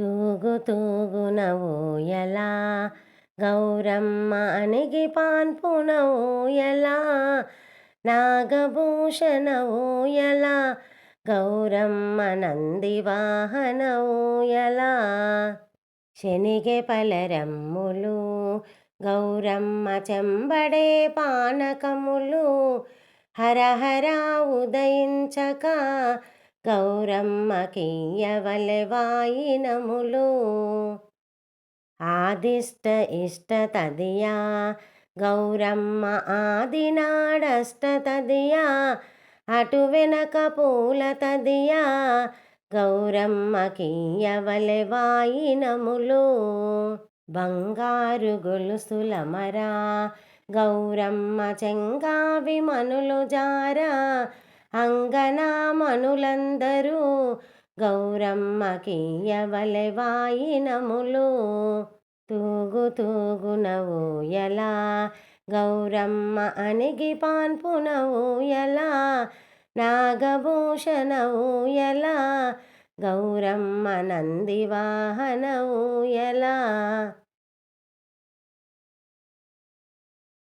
తూగు తూగున ఊయలా. గౌరమ్మ అణిగి పాన్పున ఊయలా. నాగభూషణ ఊయలా. గౌరమ్మ నంది వాహన ఊయలా. శనిగె పలరమ్ములు. గౌరమ్మ చెంబడే పానకములు. హరహరా ఉదయించక. గౌరమ్మ వాయినములు ఆదిష్ట ఇష్ట తదియా గౌరమ్మ ఆదినాడష్ట తదియా అటు వెనక పూల తదియా గౌరమ్మ వాయినములు బంగారు గొలుసుల మరా గౌరమ్మ చెంగావి మనులు జారా అంగనామనులందరూ గౌరమ్మ కియ్యవలె వాయినములు. తూగు తూగున ఊయలా గౌరమ్మ అణిగి పాన్పున ఊయలా నాగభూషణ ఊయలా గౌరమ్మ నంది వాహన ఊయలా.